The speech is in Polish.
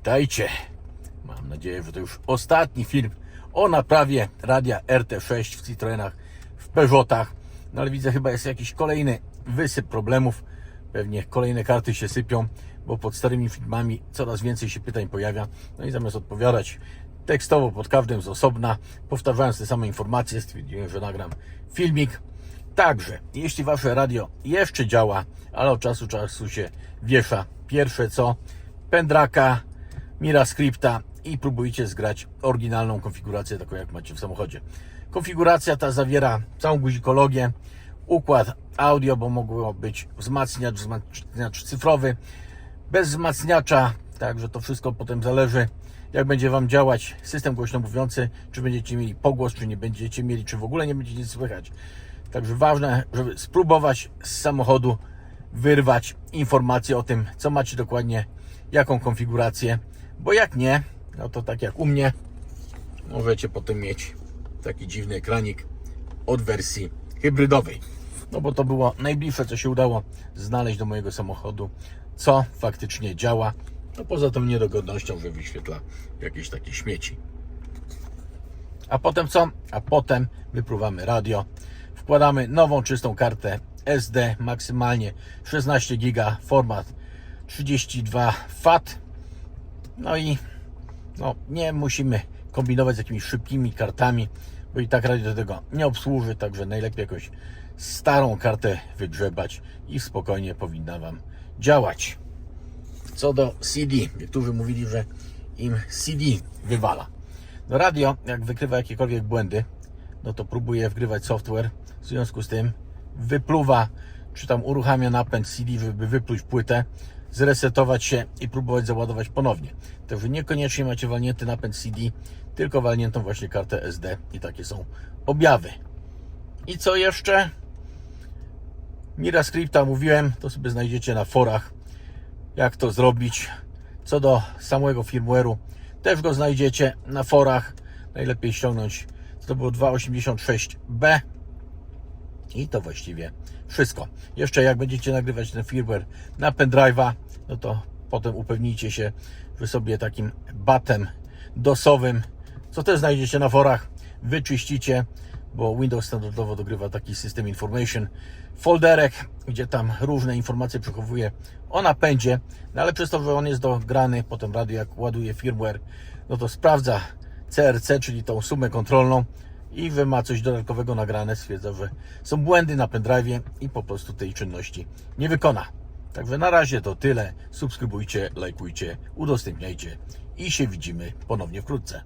Witajcie. Mam nadzieję, że to już ostatni film o naprawie radia RT6 w Citroenach, w Peugeotach. No ale widzę, chyba jest jakiś kolejny wysyp problemów. Pewnie kolejne karty się sypią, bo pod starymi filmami coraz więcej się pytań pojawia. No i zamiast odpowiadać tekstowo pod każdym z osobna, powtarzając te same informacje, stwierdziłem, że nagram filmik. Także, jeśli Wasze radio jeszcze działa, ale od czasu czasu się wiesza, pierwsze co, pędraka, Mira Scripta i próbujcie zgrać oryginalną konfigurację, taką jak macie w samochodzie. Konfiguracja ta zawiera całą guzikologię, układ audio, bo mogło być wzmacniacz, wzmacniacz cyfrowy, bez wzmacniacza, także to wszystko potem zależy, jak będzie Wam działać system głośno mówiący, czy będziecie mieli pogłos, czy nie będziecie mieli, czy w ogóle nie będziecie nic słychać. Także ważne, żeby spróbować z samochodu wyrwać informacje o tym, co macie dokładnie, jaką konfigurację, bo jak nie, no to tak jak u mnie, możecie potem mieć taki dziwny ekranik od wersji hybrydowej. No bo to było najbliższe, co się udało znaleźć do mojego samochodu, co faktycznie działa. No poza tą niedogodnością, że wyświetla jakieś takie śmieci. A potem co? A potem wypruwamy radio, wkładamy nową czystą kartę SD, maksymalnie 16 GB, format 32 FAT. No i no, nie musimy kombinować z jakimiś szybkimi kartami, bo i tak radio do tego nie obsłuży, także najlepiej jakąś starą kartę wygrzebać i spokojnie powinna Wam działać. Co do CD, niektórzy mówili, że im CD wywala. No radio, jak wykrywa jakiekolwiek błędy, no to próbuje wgrywać software, w związku z tym wypluwa, czy tam uruchamia napęd CD, żeby wypluć płytę, zresetować się i próbować załadować ponownie. Także niekoniecznie macie walnięty napęd CD, tylko walniętą właśnie kartę SD i takie są objawy. I co jeszcze? Mira Scripta mówiłem, to sobie znajdziecie na forach, jak to zrobić. Co do samego firmware'u, też go znajdziecie na forach. Najlepiej ściągnąć, to było 286B. I to właściwie wszystko. Jeszcze jak będziecie nagrywać ten firmware na pendrive'a, no to potem upewnijcie się, że sobie takim batem dosowym, co też znajdziecie na forach, wyczyścicie, bo Windows standardowo dogrywa taki system information, folderek, gdzie tam różne informacje przechowuje o napędzie, no ale przez to, że on jest dograny, potem radio jak ładuje firmware, no to sprawdza CRC, czyli tą sumę kontrolną i wy ma coś dodatkowego nagrane, stwierdza, że są błędy na pendrive i po prostu tej czynności nie wykona. Także na razie to tyle. Subskrybujcie, lajkujcie, udostępniajcie i się widzimy ponownie wkrótce.